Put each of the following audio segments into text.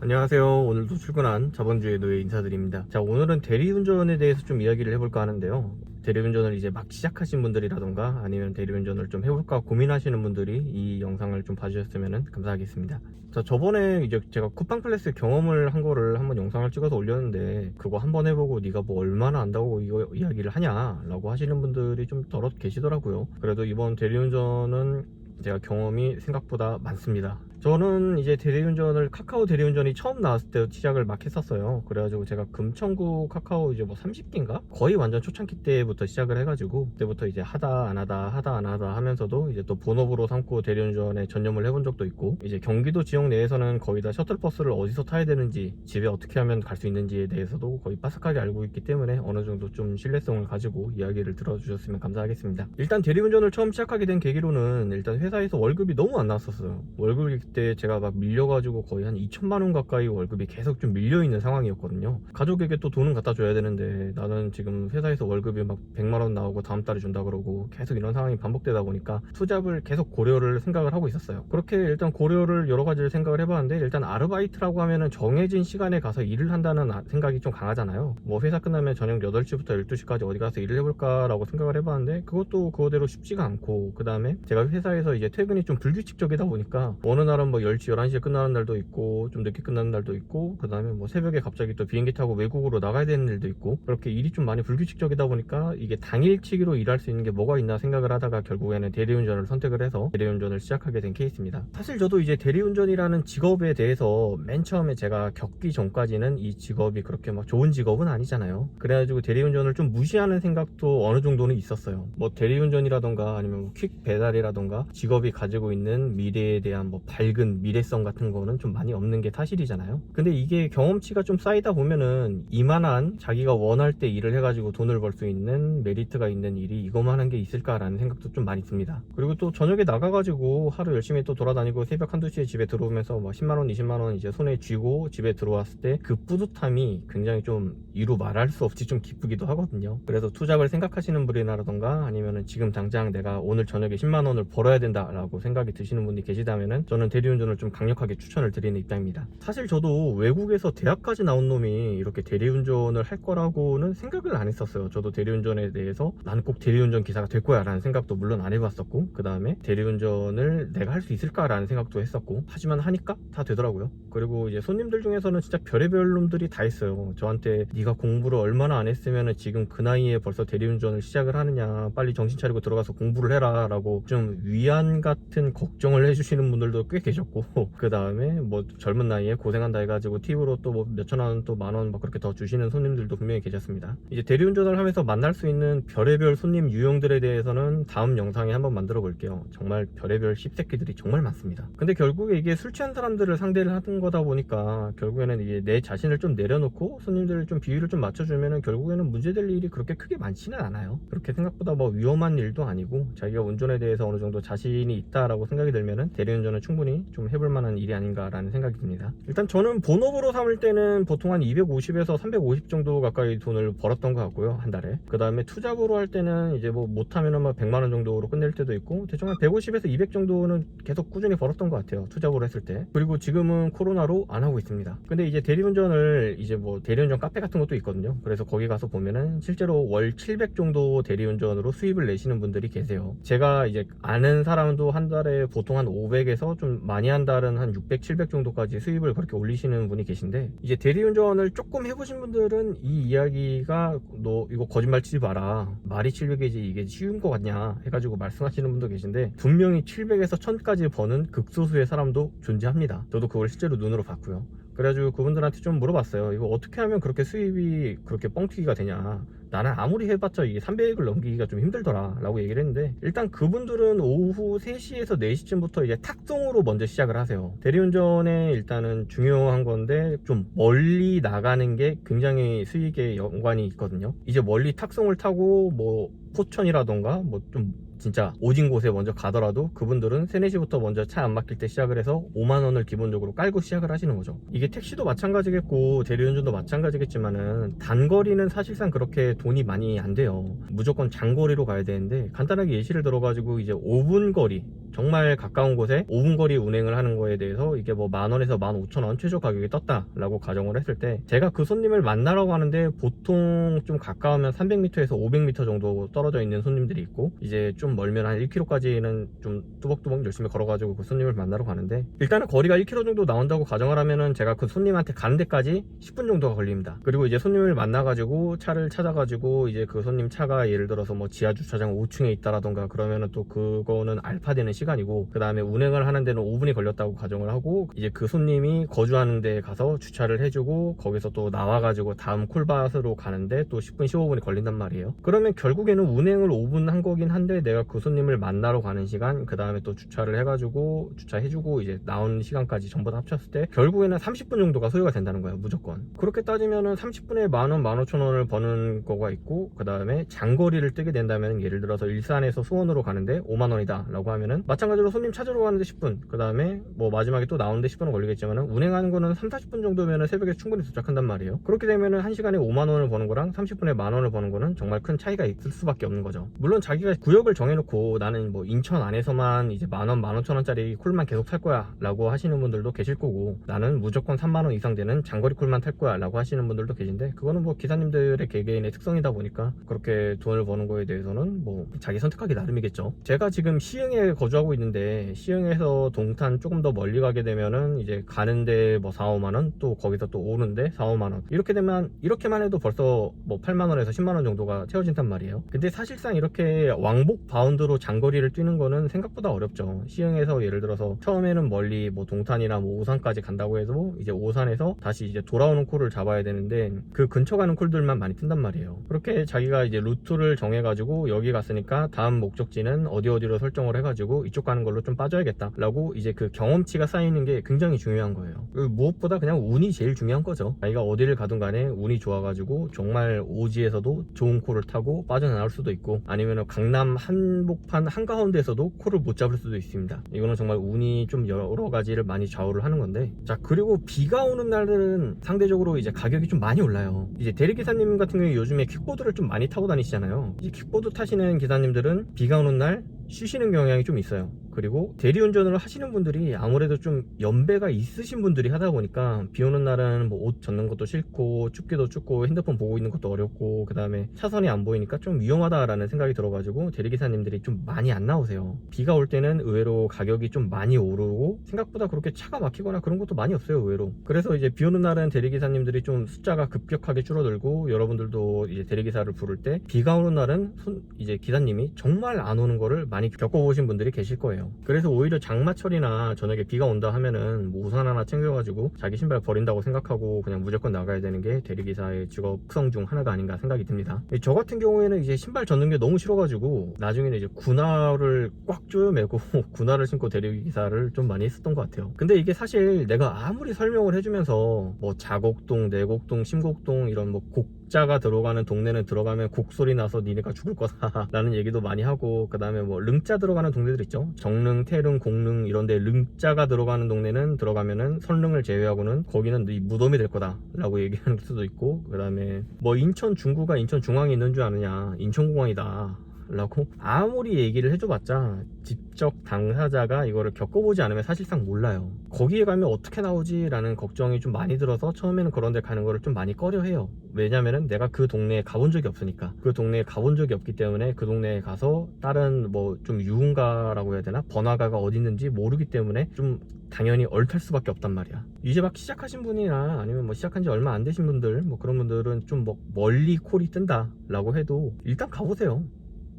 안녕하세요. 오늘도 출근한 자본주의 노예 인사드립니다. 자, 오늘은 대리운전에 대해서 좀 이야기를 해볼까 하는데요. 대리운전을 이제 막 시작하신 분들이라던가 아니면 대리운전을 좀 해볼까 고민하시는 분들이 이 영상을 좀 봐주셨으면 감사하겠습니다. 자, 저번에 이제 제가 쿠팡 클래스 경험을 한 거를 한번 영상을 찍어서 올렸는데 그거 한번 해보고 네가 뭐 얼마나 안다고 이거 이야기를 하냐라고 하시는 분들이 좀 더러 계시더라고요. 그래도 이번 대리운전은 제가 경험이 생각보다 많습니다. 저는 이제 대리운전을 카카오 대리운전이 처음 나왔을 때 시작을 막 했었어요. 그래가지고 제가 금천구 카카오 이제 뭐 30기인가? 거의 완전 초창기 때부터 시작을 해가지고 그때부터 이제 하다 안 하다 하다 안 하다 하면서도 이제 또 본업으로 삼고 대리운전에 전념을 해본 적도 있고 이제 경기도 지역 내에서는 거의 다 셔틀버스를 어디서 타야 되는지 집에 어떻게 하면 갈 수 있는지에 대해서도 거의 빠삭하게 알고 있기 때문에 어느 정도 좀 신뢰성을 가지고 이야기를 들어주셨으면 감사하겠습니다. 일단 대리운전을 처음 시작하게 된 계기로는 일단 회사에서 월급이 너무 안 나왔었어요. 월급이 그때 제가 막 밀려가지고 거의 한 2천만 원 가까이 월급이 계속 좀 밀려 있는 상황이었거든요. 가족에게 또 돈은 갖다 줘야 되는데 나는 지금 회사에서 월급이 막 100만 원 나오고 다음 달에 준다 그러고 계속 이런 상황이 반복되다 보니까 투잡을 계속 고려를 생각을 하고 있었어요. 그렇게 일단 고려를 여러 가지를 생각을 해봤는데 일단 아르바이트라고 하면은 정해진 시간에 가서 일을 한다는 아- 생각이 좀 강하잖아요. 뭐 회사 끝나면 저녁 8시부터 12시까지 어디 가서 일을 해볼까라고 생각을 해봤는데 그것도 그거대로 쉽지가 않고 그 다음에 제가 회사에서 이제 퇴근이 좀 불규칙적이다 보니까 어느 날은 뭐 10시, 11시에 끝나는 날도 있고 좀 늦게 끝나는 날도 있고 그 다음에 뭐 새벽에 갑자기 또 비행기 타고 외국으로 나가야 되는 일도 있고 그렇게 일이 좀 많이 불규칙적이다 보니까 이게 당일치기로 일할 수 있는 게 뭐가 있나 생각을 하다가 결국에는 대리운전을 선택을 해서 대리운전을 시작하게 된 케이스입니다. 사실 저도 이제 대리운전이라는 직업에 대해서 맨 처음에 제가 겪기 전까지는 이 직업이 그렇게 막 좋은 직업은 아니잖아요. 그래가지고 대리운전을 좀 무시하는 생각도 어느 정도는 있었어요. 뭐 대리운전이라던가 아니면 뭐 퀵 배달이라던가 직업이 가지고 있는 미래에 대한 뭐 밝은 미래성 같은 거는 좀 많이 없는 게 사실이잖아요. 근데 이게 경험치가 좀 쌓이다 보면은 이만한 자기가 원할 때 일을 해가지고 돈을 벌 수 있는 메리트가 있는 일이 이거만한 게 있을까라는 생각도 좀 많이 듭니다. 그리고 또 저녁에 나가가지고 하루 열심히 또 돌아다니고 새벽 한두 시에 집에 들어오면서 뭐 10만원, 20만원 이제 손에 쥐고 집에 들어왔을 때 그 뿌듯함이 굉장히 좀 이루 말할 수 없이 좀 기쁘기도 하거든요. 그래서 투잡을 생각하시는 분이라던가 아니면은 지금 당장 내가 오늘 저녁에 10만원을 벌어야 된다라고 생각이 드시는 분이 계시다면은 저는 대리운전을 좀 강력하게 추천을 드리는 입장입니다. 사실 저도 외국에서 대학까지 나온 놈이 이렇게 대리운전을 할 거라고는 생각을 안 했었어요. 저도 대리운전에 대해서 나는 꼭 대리운전 기사가 될 거야 라는 생각도 물론 안 해봤었고 그 다음에 대리운전을 내가 할 수 있을까라는 생각도 했었고 하지만 하니까 다 되더라고요. 그리고 이제 손님들 중에서는 진짜 별의별 놈들이 다 있어요. 저한테 네가 공부를 얼마나 안 했으면 지금 그 나이에 벌써 대리운전을 시작을 하느냐 빨리 정신 차리고 들어가서 공부를 해라 라고 좀 위안 같은 걱정을 해주시는 분들도 꽤 계셨고 그 다음에 뭐 젊은 나이에 고생한다 해가지고 팁으로 또 뭐 몇천 원 또 만 원 막 그렇게 더 주시는 손님들도 분명히 계셨습니다. 이제 대리운전을 하면서 만날 수 있는 별의별 손님 유형들에 대해서는 다음 영상에 한번 만들어 볼게요. 정말 별의별 씹새끼들이 정말 많습니다. 근데 결국에 이게 술 취한 사람들을 상대를 하는 거다 보니까 결국에는 이게 내 자신을 좀 내려놓고 손님들을 좀 비율을 좀 맞춰주면은 결국에는 문제될 일이 그렇게 크게 많지는 않아요. 그렇게 생각보다 뭐 위험한 일도 아니고 자기가 운전에 대해서 어느 정도 자신이 있다라고 생각이 들면은 대리운전은 충분히 좀 해볼 만한 일이 아닌가라는 생각이 듭니다. 일단 저는 본업으로 삼을 때는 보통 한 250에서 350 정도 가까이 돈을 벌었던 것 같고요 한 달에. 그 다음에 투잡으로 할 때는 이제 뭐 못하면은 막 100만 원 정도로 끝낼 때도 있고 대충 한 150에서 200 정도는 계속 꾸준히 벌었던 것 같아요 투잡으로 했을 때. 그리고 지금은 코로나로 안 하고 있습니다. 근데 이제 대리운전을 이제 뭐 대리운전 카페 같은 것도 있거든요. 그래서 거기 가서 보면은 실제로 월 700 정도 대리운전으로 수입을 내시는 분들이 계세요. 제가 이제 아는 사람도 한 달에 보통 한 500에서 좀 많이 한 달은 한 600, 700 정도까지 수입을 그렇게 올리시는 분이 계신데 이제 대리운전을 조금 해보신 분들은 이 이야기가 너 이거 거짓말 치지 마라 말이 700이지 이게 쉬운 거 같냐 해가지고 말씀하시는 분도 계신데 분명히 700에서 1000까지 버는 극소수의 사람도 존재합니다. 저도 그걸 실제로 눈으로 봤고요. 그래가지고 그분들한테 좀 물어봤어요. 이거 어떻게 하면 그렇게 수입이 그렇게 뻥튀기가 되냐. 나는 아무리 해봤자 이게 300을 넘기기가 좀 힘들더라 라고 얘기를 했는데 일단 그분들은 오후 3시에서 4시쯤부터 이제 탁송으로 먼저 시작을 하세요 대리운전에 일단은 중요한 건데 좀 멀리 나가는 게 굉장히 수익에 연관이 있거든요 이제 멀리 탁송을 타고 뭐 포천이라던가 뭐좀 진짜 오진 곳에 먼저 가더라도 그분들은 3, 4시부터 먼저 차 안 막힐 때 시작을 해서 5만 원을 기본적으로 깔고 시작을 하시는 거죠. 이게 택시도 마찬가지겠고 대리운전도 마찬가지겠지만은 단거리는 사실상 그렇게 돈이 많이 안 돼요. 무조건 장거리로 가야 되는데 간단하게 예시를 들어가지고 이제 5분 거리 정말 가까운 곳에 5분 거리 운행을 하는 거에 대해서 이게 뭐 만 원에서 만 오천 원 최저 가격이 떴다라고 가정을 했을 때 제가 그 손님을 만나러 가는데 보통 좀 가까우면 300m에서 500m 정도 떨어져 있는 손님들이 있고 이제 좀 멀면 한 1km까지는 좀 뚜벅뚜벅 열심히 걸어가지고 그 손님을 만나러 가는데 일단은 거리가 1km 정도 나온다고 가정을 하면은 제가 그 손님한테 가는 데까지 10분 정도가 걸립니다. 그리고 이제 손님을 만나가지고 차를 찾아 가지고 이제 그 손님 차가 예를 들어서 뭐 지하 주차장 5층에 있다라던가 그러면은 또 그거는 알파되는 시간이고 그 다음에 운행을 하는 데는 5분이 걸렸다고 가정을 하고 이제 그 손님이 거주하는 데 가서 주차를 해주고 거기서 또 나와가지고 다음 콜밭으로 가는데 또 10분 15분이 걸린단 말이에요. 그러면 결국에는 운행을 5분 한 거긴 한데 내가 그 손님을 만나러 가는 시간 그 다음에 또 주차를 해가지고 주차해주고 이제 나온 시간까지 전부 다 합쳤을 때 결국에는 30분 정도가 소요가 된다는 거예요 무조건 그렇게 따지면은 30분에 만원 만오천원을 버는 거가 있고 그 다음에 장거리를 뜨게 된다면 예를 들어서 일산에서 수원으로 가는데 5만원이다 라고 하면은 마찬가지로 손님 찾으러 가는데 10분 그 다음에 뭐 마지막에 또 나오는데 10분은 걸리겠지만은 운행하는 거는 3, 40분 정도면은 새벽에 충분히 도착한단 말이에요. 그렇게 되면은 1시간에 5만원을 버는 거랑 30분에 만원을 버는 거는 정말 큰 차이가 있을 수밖에 없는 거죠. 물론 자기가 구역을 정해놓고 나는 뭐 인천 안에서만 이제 만원 만오천원짜리 콜만 계속 탈 거야 라고 하시는 분들도 계실 거고 나는 무조건 3만원 이상 되는 장거리 콜만 탈 거야 라고 하시는 분들도 계신데 그거는 뭐 기사님들의 개개인의 특성 이다 보니까 그렇게 돈을 버는 거에 대해서는 뭐 자기 선택하기 나름이겠죠. 제가 지금 시흥에 거주하고 있는데 시흥에서 동탄 조금 더 멀리 가게 되면은 이제 가는데 뭐 4, 5만 원 또 거기서 또 오는데 4, 5만 원. 이렇게 되면 이렇게만 해도 벌써 뭐 8만 원에서 10만 원 정도가 채워진단 말이에요. 근데 사실상 이렇게 왕복 바운드로 장거리를 뛰는 거는 생각보다 어렵죠. 시흥에서 예를 들어서 처음에는 멀리 뭐 동탄이나 뭐 오산까지 간다고 해도 이제 오산에서 다시 이제 돌아오는 콜을 잡아야 되는데 그 근처 가는 콜들만 많이 뜬단 말이에요 그렇게 자기가 이제 루트를 정해가지고 여기 갔으니까 다음 목적지는 어디 어디로 설정을 해가지고 이쪽 가는 걸로 좀 빠져야겠다 라고 이제 그 경험치가 쌓이는 게 굉장히 중요한 거예요. 그리고 무엇보다 그냥 운이 제일 중요한 거죠. 자기가 어디를 가든 간에 운이 좋아가지고 정말 오지에서도 좋은 콜을 타고 빠져나올 수도 있고 아니면 강남 한복판 한가운데에서도 콜을 못 잡을 수도 있습니다. 이거는 정말 운이 좀 여러 가지를 많이 좌우를 하는 건데 자 그리고 비가 오는 날은 상대적으로 이제 가격이 좀 많이 올라요. 이제 대리기사님 같은 경우에 요즘에 킥보드를 좀 많이 타고 다니시잖아요. 이제 킥보드 타시는 기사님들은 비가 오는 날 쉬시는 경향이 좀 있어요 그리고 대리운전을 하시는 분들이 아무래도 좀 연배가 있으신 분들이 하다 보니까 비 오는 날은 뭐 옷 젖는 것도 싫고 춥기도 춥고 핸드폰 보고 있는 것도 어렵고 그 다음에 차선이 안 보이니까 좀 위험하다라는 생각이 들어가지고 대리기사님들이 좀 많이 안 나오세요. 비가 올 때는 의외로 가격이 좀 많이 오르고 생각보다 그렇게 차가 막히거나 그런 것도 많이 없어요 의외로. 그래서 이제 비 오는 날은 대리기사님들이 좀 숫자가 급격하게 줄어들고 여러분들도 이제 대리기사를 부를 때 비가 오는 날은 손- 이제 기사님이 정말 안 오는 거를 많이 겪어보신 분들이 계실 거예요 그래서 오히려 장마철이나 저녁에 비가 온다 하면은 뭐 우산 하나 챙겨가지고 자기 신발 버린다고 생각하고 그냥 무조건 나가야 되는 게 대리기사의 직업 특성 중 하나가 아닌가 생각이 듭니다. 저 같은 경우에는 이제 신발 젖는 게 너무 싫어가지고 나중에는 이제 군화를 꽉 조여매고 군화를 신고 대리기사를 좀 많이 했었던 것 같아요. 근데 이게 사실 내가 아무리 설명을 해주면서 뭐 자곡동 내곡동 심곡동 이런 뭐 곡 자가 들어가는 동네는 들어가면 곡소리 나서 니네가 죽을 거다 라는 얘기도 많이 하고 그 다음에 뭐 릉자 들어가는 동네들 있죠? 정릉 태릉 공릉 이런데 릉자가 들어가는 동네는 들어가면은 선릉을 제외하고는 거기는 네 무덤이 될 거다 라고 얘기하는 수도 있고 그 다음에 뭐 인천 중구가 인천 중앙에 있는 줄 아느냐. 인천공항이다 라고? 아무리 얘기를 해줘봤자 직접 당사자가 이거를 겪어보지 않으면 사실상 몰라요. 거기에 가면 어떻게 나오지? 라는 걱정이 좀 많이 들어서 처음에는 그런 데 가는 거를 좀 많이 꺼려 해요. 왜냐면은 내가 그 동네에 가본 적이 없으니까. 그 동네에 가본 적이 없기 때문에 그 동네에 가서 다른 뭐 좀 유흥가라고 해야 되나? 번화가가 어디 있는지 모르기 때문에 좀 당연히 얼탈 수밖에 없단 말이야. 이제 막 시작하신 분이나 아니면 뭐 시작한 지 얼마 안 되신 분들 뭐 그런 분들은 좀 뭐 멀리 콜이 뜬다 라고 해도 일단 가보세요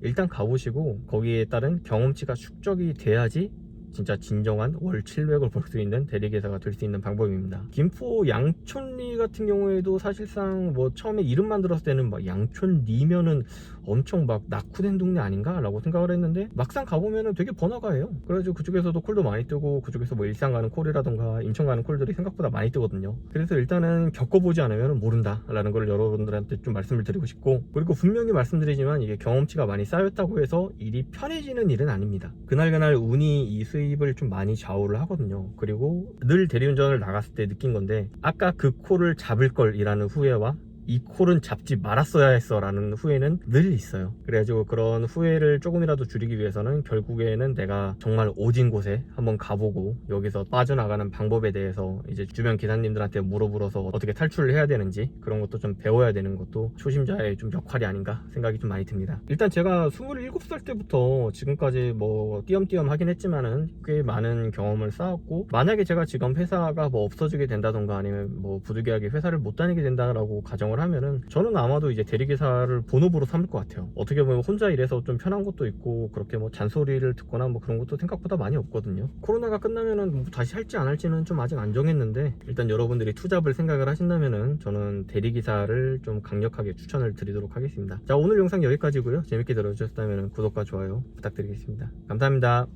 일단 가보시고 거기에 따른 경험치가 축적이 돼야지 진짜 진정한 월 700을 벌 수 있는 대리기사가 될 수 있는 방법입니다. 김포 양촌리 같은 경우에도 사실상 뭐 처음에 이름만 들었을 때는 막 양촌리면은 엄청 막 낙후된 동네 아닌가? 라고 생각을 했는데 막상 가보면은 되게 번화가예요. 그래가지고 그쪽에서도 콜도 많이 뜨고 그쪽에서 뭐 일산 가는 콜이라던가 인천 가는 콜들이 생각보다 많이 뜨거든요. 그래서 일단은 겪어보지 않으면 모른다 라는 걸 여러분들한테 좀 말씀을 드리고 싶고 그리고 분명히 말씀드리지만 이게 경험치가 많이 쌓였다고 해서 일이 편해지는 일은 아닙니다. 그날그날 운이 이수 입을 좀 많이 좌우를 하거든요. 그리고 늘 대리운전을 나갔을 때 느낀 건데 아까 그 콜을 잡을 걸이라는 후회와 이 콜은 잡지 말았어야 했어 라는 후회는 늘 있어요. 그래가지고 그런 후회를 조금이라도 줄이기 위해서는 결국에는 내가 정말 오진 곳에 한번 가보고 여기서 빠져나가는 방법에 대해서 이제 주변 기사님들한테 물어보러서 어떻게 탈출을 해야 되는지 그런 것도 좀 배워야 되는 것도 초심자의 좀 역할이 아닌가 생각이 좀 많이 듭니다. 일단 제가 27살 때부터 지금까지 뭐 띄엄띄엄 하긴 했지만은 꽤 많은 경험을 쌓았고 만약에 제가 지금 회사가 뭐 없어지게 된다던가 아니면 뭐 부득이하게 회사를 못 다니게 된다라고 가정 을 하면은 저는 아마도 이제 대리기사를 본업으로 삼을 것 같아요. 어떻게 보면 혼자 일해서 좀 편한 것도 있고 그렇게 뭐 잔소리를 듣거나 뭐 그런 것도 생각보다 많이 없거든요. 코로나가 끝나면은 뭐 다시 할지 안 할지는 좀 아직 안 정했는데 일단 여러분들이 투잡을 생각을 하신다면은 저는 대리기사를 좀 강력하게 추천을 드리도록 하겠습니다. 자 오늘 영상 여기까지고요. 재밌게 들어주셨다면 구독과 좋아요 부탁드리겠습니다. 감사합니다.